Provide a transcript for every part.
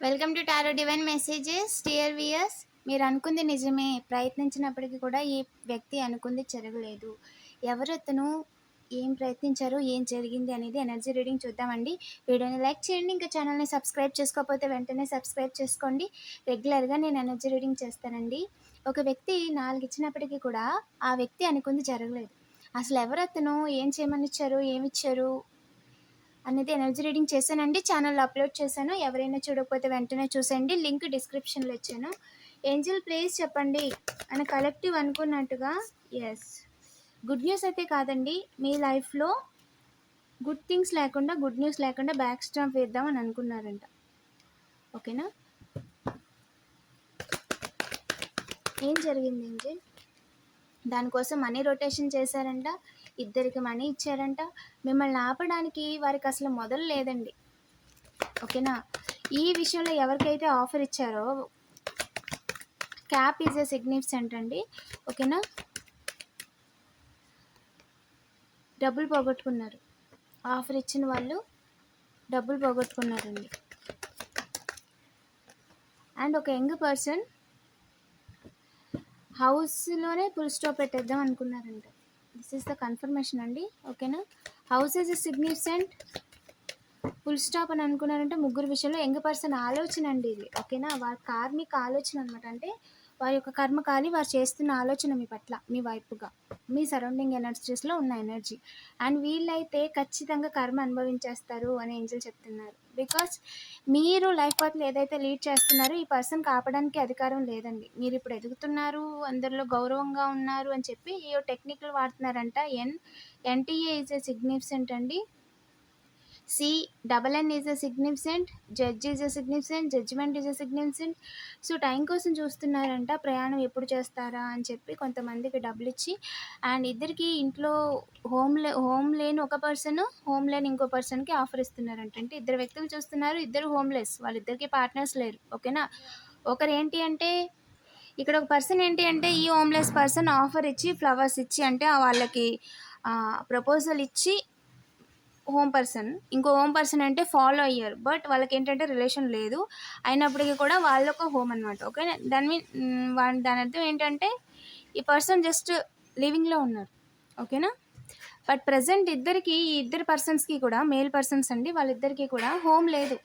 Welcome to tarot divine messages. Dear viewers మీరు అనుకుంది నిజమే. ప్రయత్నించినప్పటికీ కూడా ఈ వ్యక్తి అనుకుంది జరగలేదు. ఎవరు అతను ఏం ప్రయత్నించారు ఏం జరిగింది అనేది ఎనర్జీ రీడింగ్ చూద్దామండి. వీడియోని లైక్ చేయండి ఇంకా ఛానల్ని సబ్స్క్రైబ్ చేసుకోకపోతే వెంటనే సబ్స్క్రైబ్ చేసుకోండి. రెగ్యులర్గా నేను ఎనర్జీ రీడింగ్ చేస్తానండి. ఒక వ్యక్తి నాలుగు ఇచ్చినప్పటికీ కూడా ఆ వ్యక్తి అనుకుంది జరగలేదు. అసలు ఎవరతను ఏం చేయమని ఇచ్చారు ఏమి ఇచ్చారు అనేది ఎనర్జీ రీడింగ్ చేశానండి. ఛానల్లో అప్లోడ్ చేశాను. ఎవరైనా చూడకపోతే వెంటనే చూసండి లింక్ డిస్క్రిప్షన్లో ఇచ్చాను. ఏంజల్ ప్లేస్ చెప్పండి. అని కలెక్టివ్ అనుకున్నట్టుగా ఎస్ గుడ్ న్యూస్ అయితే కాదండి. మీ లైఫ్లో గుడ్ థింగ్స్ లేకుండా గుడ్ న్యూస్ లేకుండా బ్యాక్ స్టాంప్ వేద్దామని అనుకున్నారంట. ఓకేనా? ఏం జరిగింది ఏంజల్? దానికోసం మనీ రొటేషన్ చేశారంట ఇద్దరికి మనీ ఇచ్చారంట. మిమ్మల్ని ఆపడానికి వారికి అసలు మొదలు లేదండి. ఓకేనా? ఈ విషయంలో ఎవరికైతే ఆఫర్ ఇచ్చారో క్యాప్ ఈజ్ ఎ సిగ్నిఫికెంట్ అండి. ఓకేనా? డబ్బులు పోగొట్టుకున్నారు. ఆఫర్ ఇచ్చిన వాళ్ళు డబ్బులు పోగొట్టుకున్నారండి. అండ్ ఒక యంగ్ పర్సన్ హౌస్లోనే ఫుల్ స్టాప్ పెట్టేద్దాం అనుకున్నారంట. దిస్ ఇస్ ద కన్ఫర్మేషన్ అండి. ఓకేనా house is significant full stop అని అనుకున్నారంటే ముగ్గురు విషయంలో యంగ్ పర్సన్ ఆలోచన అండి ఇది. ఓకేనా వారి కార్మిక ఆలోచన అనమాట అంటే వారి యొక్క కర్మకాలి వారు చేస్తున్న ఆలోచన మీ పట్ల మీ వైపుగా మీ సరౌండింగ్ ఎనర్జీస్లో ఉన్న ఎనర్జీ అండ్ వీళ్ళైతే ఖచ్చితంగా కర్మ అనుభవించేస్తారు అని ఏంజల్ చెప్తున్నారు. బికాస్ మీరు లైఫ్ పాత్రలు ఏదైతే లీడ్ చేస్తున్నారో ఈ పర్సన్ కాపడానికి అధికారం లేదండి. మీరు ఇప్పుడు ఎదుగుతున్నారు అందరిలో గౌరవంగా ఉన్నారు అని చెప్పి ఏ టెక్నిక్లు వాడుతున్నారంట. N NTA is a significant అండి. C double N is a significant judge is a significant judgement is a significant so time కోసం చూస్తున్నారంట ప్రయాణం ఎప్పుడు చేస్తారా అని చెప్పి కొంతమందికి డబ్బులు ఇచ్చి అండ్ ఇద్దరికి ఇంట్లో హోమ్ లే హోమ్ లేని ఒక పర్సన్ హోమ్ లేని ఇంకో పర్సన్కి ఆఫర్ ఇస్తున్నారంట. అంటే ఇద్దరు వ్యక్తులు చూస్తున్నారు ఇద్దరు హోమ్లెస్ వాళ్ళిద్దరికి పార్ట్నర్స్ లేరు. ఓకేనా ఒకరు ఏంటి అంటే ఇక్కడ ఒక పర్సన్ ఏంటి అంటే ఈ హోమ్లెస్ పర్సన్ ఆఫర్ ఇచ్చి ఫ్లవర్స్ ఇచ్చి అంటే వాళ్ళకి ప్రపోజల్ ఇచ్చి హోమ్ పర్సన్ ఇంకో హోమ్ పర్సన్ అంటే ఫాలో అయ్యారు. బట్ వాళ్ళకి ఏంటంటే రిలేషన్ లేదు. అయినప్పటికీ కూడా వాళ్ళొక హోమ్ అనమాట ఓకే దాని మీ- దాని అర్థం ఏంటంటే ఈ పర్సన్ జస్ట్ లివింగ్లో ఉన్నారు. ఓకేనా బట్ ప్రజెంట్ ఇద్దరికి ఈ ఇద్దరు పర్సన్స్కి కూడా మేల్ పర్సన్స్ అండి వాళ్ళిద్దరికీ కూడా హోమ్ లేదు.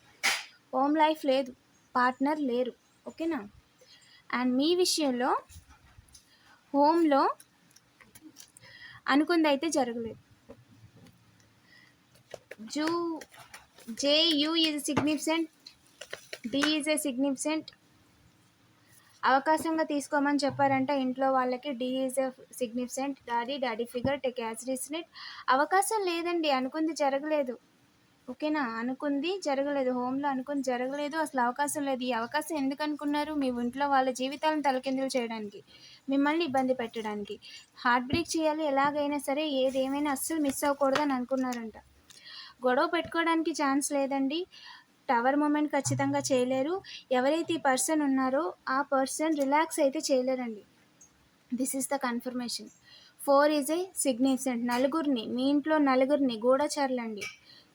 హోమ్ లైఫ్ లేదు. పార్ట్నర్ లేరు. ఓకేనా అండ్ మీ విషయంలో హోమ్లో అనుకుంది అయితే జరగలేదు. జూ జే you is significant D is a significant అవకాశంగా తీసుకోమని చెప్పారంట ఇంట్లో వాళ్ళకి D is a significant daddy daddy figure take యాసిడిస్నెట్ అవకాశం లేదండి అనుకుంది జరగలేదు. ఓకేనా? అనుకుంది జరగలేదు హోమ్లో అనుకుంది జరగలేదు అసలు అవకాశం లేదు. ఈ అవకాశం ఎందుకు అనుకున్నారు? మీ ఇంట్లో వాళ్ళ జీవితాలను తలకిందులు చేయడానికి మిమ్మల్ని ఇబ్బంది పెట్టడానికి. హార్ట్ బ్రేక్ చేయాలి ఎలాగైనా సరే ఏదేమైనా అస్సలు మిస్ అవ్వకూడదని అనుకున్నారంట. గొడవ పెట్టుకోవడానికి ఛాన్స్ లేదండి. టవర్ మూమెంట్ ఖచ్చితంగా చేయలేరు. ఎవరైతే ఈ పర్సన్ ఉన్నారో ఆ పర్సన్ రిలాక్స్ అయితే చేయలేరండి. This is the confirmation for is a significant నలుగురిని మీ ఇంట్లో నలుగురిని గూఢచారులండి.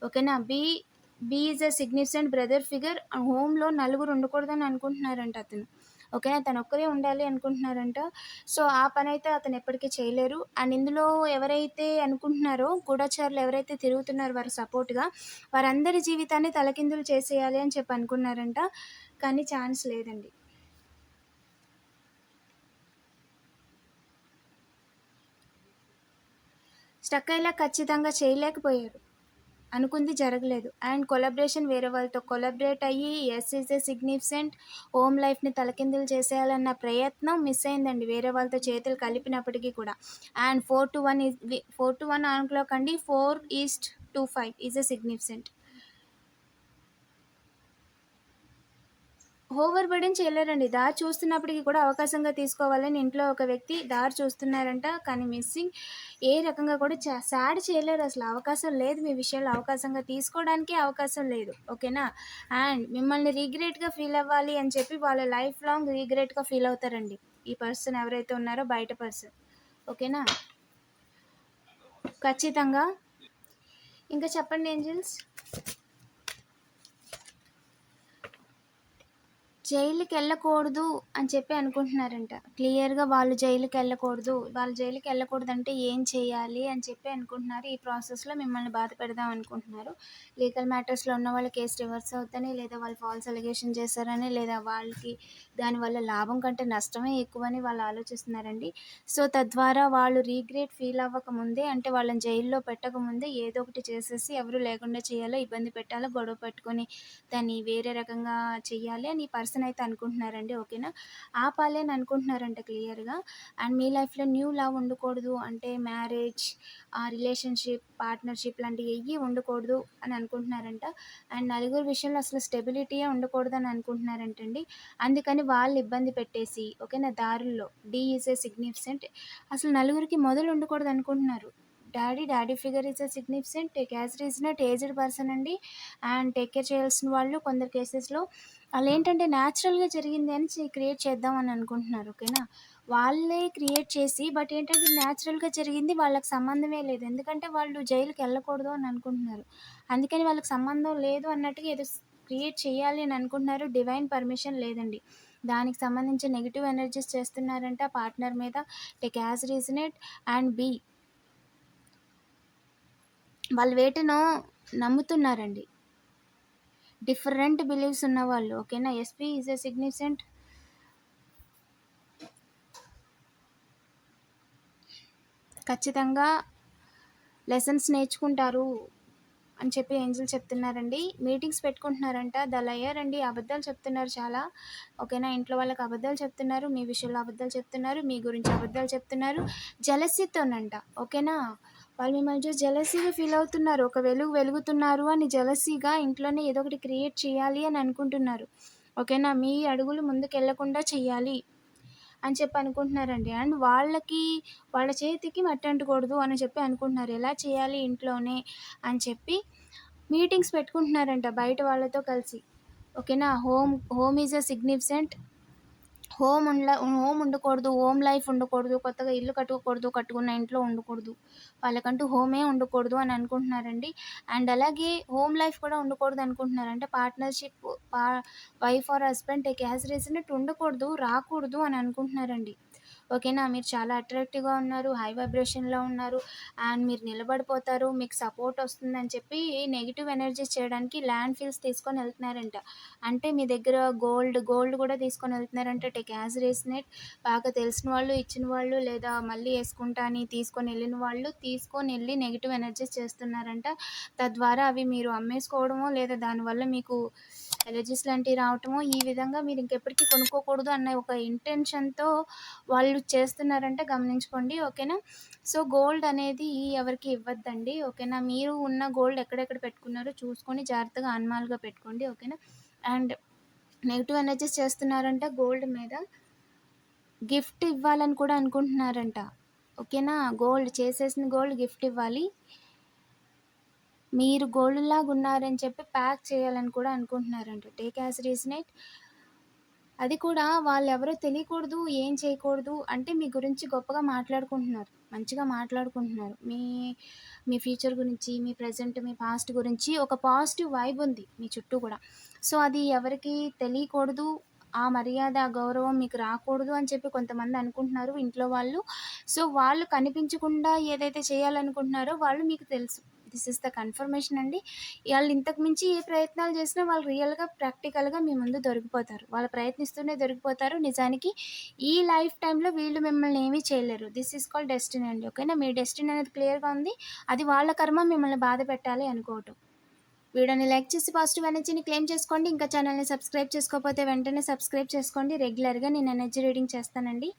ఓకేనా? B B is a significant brother figure హోమ్లో నలుగురు ఉండకూడదని అనుకుంటున్నారంట అతను. ఓకేనా? తను ఒక్కరే ఉండాలి అనుకుంటున్నారంట. సో ఆ పని అయితే అతను ఎప్పటికీ చేయలేరు. అండ్ ఇందులో ఎవరైతే అనుకుంటున్నారో గూఢచారులు ఎవరైతే తిరుగుతున్నారో వారు సపోర్ట్గా వారందరి జీవితాన్ని తలకిందులు చేసేయాలి అని చెప్పి అనుకున్నారంట. కానీ ఛాన్స్ లేదండి. స్టక్ అయ్యేలా ఖచ్చితంగా చేయలేకపోయారు. అనుకుంది జరగలేదు. అండ్ కొలాబరేషన్ వేరే వాళ్ళతో కొలాబరేట్ అయ్యి S is a significant home లైఫ్ని తలకిందులు చేసేయాలన్న ప్రయత్నం మిస్ అయిందండి వేరే వాళ్ళతో చేతులు కలిపినప్పటికీ కూడా. And four two one four two one on clock అండి four east two five is a significant. Over burden చేయలేరండి. దారి చూస్తున్నప్పటికీ కూడా అవకాశంగా తీసుకోవాలని ఇంట్లో ఒక వ్యక్తి దారి చూస్తున్నారంట. కానీ మిస్సింగ్ ఏ రకంగా కూడా సాడ్ చేయలేరు అసలు. అవకాశం లేదు మీ విషయంలో. అవకాశంగా తీసుకోవడానికి అవకాశం లేదు. ఓకేనా? అండ్ మిమ్మల్ని రీగ్రెట్గా ఫీల్ అవ్వాలి అని చెప్పి వాళ్ళ లైఫ్ లాంగ్ రీగ్రెట్గా ఫీల్ అవుతారండి. ఈ పర్సన్ ఎవరైతే ఉన్నారో బయట పర్సన్. ఓకేనా? ఖచ్చితంగా. ఇంకా చెప్పండి ఏంజల్స్? జైలుకి వెళ్ళకూడదు అని చెప్పి అనుకుంటున్నారంట. క్లియర్గా వాళ్ళు జైలుకి వెళ్ళకూడదు వాళ్ళు జైలుకి వెళ్ళకూడదు అంటే ఏం చేయాలి అని చెప్పి అనుకుంటున్నారు. ఈ ప్రాసెస్లో మిమ్మల్ని బాధ పెడదాం అనుకుంటున్నారు. లీగల్ మ్యాటర్స్లో ఉన్న వాళ్ళ కేసు రివర్స్ అవుతాని లేదా వాళ్ళు ఫాల్స్ అలిగేషన్ చేశారని లేదా వాళ్ళకి దానివల్ల లాభం కంటే నష్టమే ఎక్కువని వాళ్ళు ఆలోచిస్తున్నారండి. సో తద్వారా వాళ్ళు రీగ్రేట్ ఫీల్ అవ్వక ముందే అంటే వాళ్ళని జైల్లో పెట్టక ముందే ఏదో ఒకటి చేసేసి ఎవరు లేకుండా చేయాలో ఇబ్బంది పెట్టాలో గొడవ పెట్టుకొని దాన్ని వేరే రకంగా చేయాలి అని పర్సన్ పర్సన్ అయితే అనుకుంటున్నారండి ఓకేనా? ఆపాలి అని అనుకుంటున్నారంట క్లియర్గా. అండ్ మీ లైఫ్లో న్యూ లవ్ ఉండకూడదు అంటే మ్యారేజ్ రిలేషన్షిప్ పార్ట్నర్షిప్ లాంటివి ఏవి ఉండకూడదు అని అనుకుంటున్నారంట. అండ్ నలుగురు విషయంలో అసలు స్టెబిలిటీయే ఉండకూడదు అని అనుకుంటున్నారంటండి. అందుకని వాళ్ళు ఇబ్బంది పెట్టేసి ఓకేనా దారుల్లో. డి ఈజ్ ఏ సిగ్నిఫిసెంట్ అసలు నలుగురికి మొదలు ఉండకూడదు అనుకుంటున్నారు. Daddy daddy figure is a significant take as రీజనట్ aged person అండి. అండ్ టేక్ కేర్ చేయాల్సిన వాళ్ళు కొందరు కేసెస్లో వాళ్ళు ఏంటంటే న్యాచురల్గా జరిగింది అని క్రియేట్ చేద్దాం అని అనుకుంటున్నారు ఓకేనా? వాళ్ళే క్రియేట్ చేసి బట్ ఏంటంటే న్యాచురల్గా జరిగింది వాళ్ళకి సంబంధమే లేదు. ఎందుకంటే వాళ్ళు జైలుకి వెళ్ళకూడదు అని అనుకుంటున్నారు. అందుకని వాళ్ళకి సంబంధం లేదు అన్నట్టుగా ఏదో క్రియేట్ చేయాలి అని అనుకుంటున్నారు. డివైన్ పర్మిషన్ లేదండి. దానికి సంబంధించి నెగిటివ్ ఎనర్జీస్ చేస్తున్నారంట పార్ట్నర్ మీద. Take as resonate and be. వాళ్ళు వేటను నమ్ముతున్నారండి. డిఫరెంట్ బిలీవ్స్ ఉన్నవాళ్ళు ఓకేనా? ఎస్పీ ఈజ్ ఎ సిగ్నిఫికెంట్ ఖచ్చితంగా లెసన్స్ నేర్చుకుంటారు అని చెప్పి ఏంజల్ చెప్తున్నారండి. మీటింగ్స్ పెట్టుకుంటున్నారంట. ద అండి. అబద్ధాలు చెప్తున్నారు చాలా. ఓకేనా? ఇంట్లో వాళ్ళకి అబద్ధాలు చెప్తున్నారు. మీ విషయంలో అబద్ధాలు చెప్తున్నారు. మీ గురించి అబద్ధాలు చెప్తున్నారు. జలసితోనంట ఓకేనా? వాళ్ళు మిమ్మల్ని చూసి జలసీగా ఫీల్ అవుతున్నారు. ఒక వెలుగు వెలుగుతున్నారు అని జలసీగా ఇంట్లోనే ఏదో ఒకటి క్రియేట్ చేయాలి అని అనుకుంటున్నారు. ఓకేనా? మీ అడుగులు ముందుకు వెళ్ళకుండా చెయ్యాలి అని చెప్పి అనుకుంటున్నారండి. అండ్ వాళ్ళకి వాళ్ళ చేతికి మట్టి అంటకూడదు అని చెప్పి అనుకుంటున్నారు. ఎలా చేయాలి ఇంట్లోనే అని చెప్పి మీటింగ్స్ పెట్టుకుంటున్నారంట బయట వాళ్ళతో కలిసి. ఓకేనా? Home home is a significant home ఉండ హోమ్ ఉండకూడదు హోమ్ లైఫ్ ఉండకూడదు కొత్తగా ఇల్లు కట్టుకోకూడదు కట్టుకున్న ఇంట్లో ఉండకూడదు. వాళ్ళకంటూ హోమే ఉండకూడదు అని అనుకుంటున్నారండి. అండ్ అలాగే హోమ్ లైఫ్ కూడా ఉండకూడదు అనుకుంటున్నారు. అంటే పార్ట్నర్షిప్ పా wife or husband take as reason ఉండకూడదు రాకూడదు అని అనుకుంటున్నారండి. ఓకేనా? మీరు చాలా అట్రాక్టివ్గా ఉన్నారు హై వైబ్రేషన్లో ఉన్నారు అండ్ మీరు నిలబడిపోతారు మీకు సపోర్ట్ వస్తుందని చెప్పి నెగిటివ్ ఎనర్జీస్ చేయడానికి ల్యాండ్ ఫీల్స్ తీసుకొని వెళ్తున్నారంట. అంటే మీ దగ్గర గోల్డ్ గోల్డ్ కూడా తీసుకొని వెళ్తున్నారంట టేక్ యాజ్ రేసినెట్ బాగా తెలిసిన వాళ్ళు ఇచ్చిన వాళ్ళు లేదా మళ్ళీ వేసుకుంటా అని తీసుకొని వెళ్ళిన వాళ్ళు తీసుకొని వెళ్ళి నెగిటివ్ ఎనర్జీస్ చేస్తున్నారంట. తద్వారా అవి మీరు అమ్మేసుకోవడమో లేదా దానివల్ల మీకు ఎలర్జీస్ లాంటివి రావటము ఈ విధంగా మీరు ఇంకెప్పటికీ కొనుక్కోకూడదు అన్న ఒక ఇంటెన్షన్తో వాళ్ళు చేస్తున్నారంటే గమనించుకోండి ఓకేనా? సో గోల్డ్ అనేది ఎవరికి ఇవ్వద్దండి ఓకేనా? మీరు ఉన్న గోల్డ్ ఎక్కడెక్కడ పెట్టుకున్నారో చూసుకొని జాగ్రత్తగా అన్మాల్గా పెట్టుకోండి ఓకేనా? అండ్ నెగిటివ్ ఎనర్జీస్ చేస్తున్నారంటే గోల్డ్ మీద గిఫ్ట్ ఇవ్వాలని కూడా అనుకుంటున్నారంట ఓకేనా? గోల్డ్ చేసేసిన గోల్డ్ గిఫ్ట్ ఇవ్వాలి. మీరు గోల్డ్ లాగా ఉన్నారని చెప్పి ప్యాక్ చేయాలని కూడా అనుకుంటున్నారంట. టేక్ యాజ్ రీజనేట్ అది కూడా వాళ్ళు ఎవరో తెలియకూడదు ఏం చేయకూడదు అంటే మీ గురించి గొప్పగా మాట్లాడుకుంటున్నారు. మంచిగా మాట్లాడుకుంటున్నారు. మీ మీ ఫ్యూచర్ గురించి మీ ప్రజెంట్ మీ పాస్ట్ గురించి ఒక పాజిటివ్ వైబ్ ఉంది మీ చుట్టూ కూడా. సో అది ఎవరికి తెలియకూడదు. ఆ మర్యాద ఆ గౌరవం మీకు రాకూడదు అని చెప్పి కొంతమంది అనుకుంటున్నారు ఇంట్లో వాళ్ళు. సో వాళ్ళు కనిపించకుండా ఏదైతే చేయాలనుకుంటున్నారో వాళ్ళు మీకు తెలుసు. దిస్ ఇస్ ద కన్ఫర్మేషన్ అండి. వాళ్ళు ఇంతకు మించి ఏ ప్రయత్నాలు చేసినా వాళ్ళు రియల్గా ప్రాక్టికల్గా మీ ముందు దొరికిపోతారు. వాళ్ళు ప్రయత్నిస్తూనే దొరికిపోతారు. నిజానికి ఈ లైఫ్ టైంలో వీళ్ళు మిమ్మల్ని ఏమీ చేయలేరు. దిస్ ఇస్ కాల్ డెస్టినీ అండి. ఓకేనా? మీ డెస్టినీ అనేది క్లియర్గా ఉంది. అది వాళ్ళ కర్మ మిమ్మల్ని బాధ పెట్టాలి అనుకోవటం. వీడియోని లైక్ చేసి పాజిటివ్ ఎనర్జీని క్లెయిమ్ చేసుకోండి. ఇంకా ఛానల్ని సబ్స్క్రైబ్ చేసుకోకపోతే వెంటనే సబ్స్క్రైబ్ చేసుకోండి. రెగ్యులర్గా నేను ఎనర్జీ రీడింగ్ చేస్తానండి.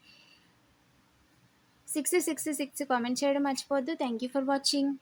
సిక్స్ సిక్స్ సిక్స్ కామెంట్ చేయడం మర్చిపోవద్దు. Thank you for watching.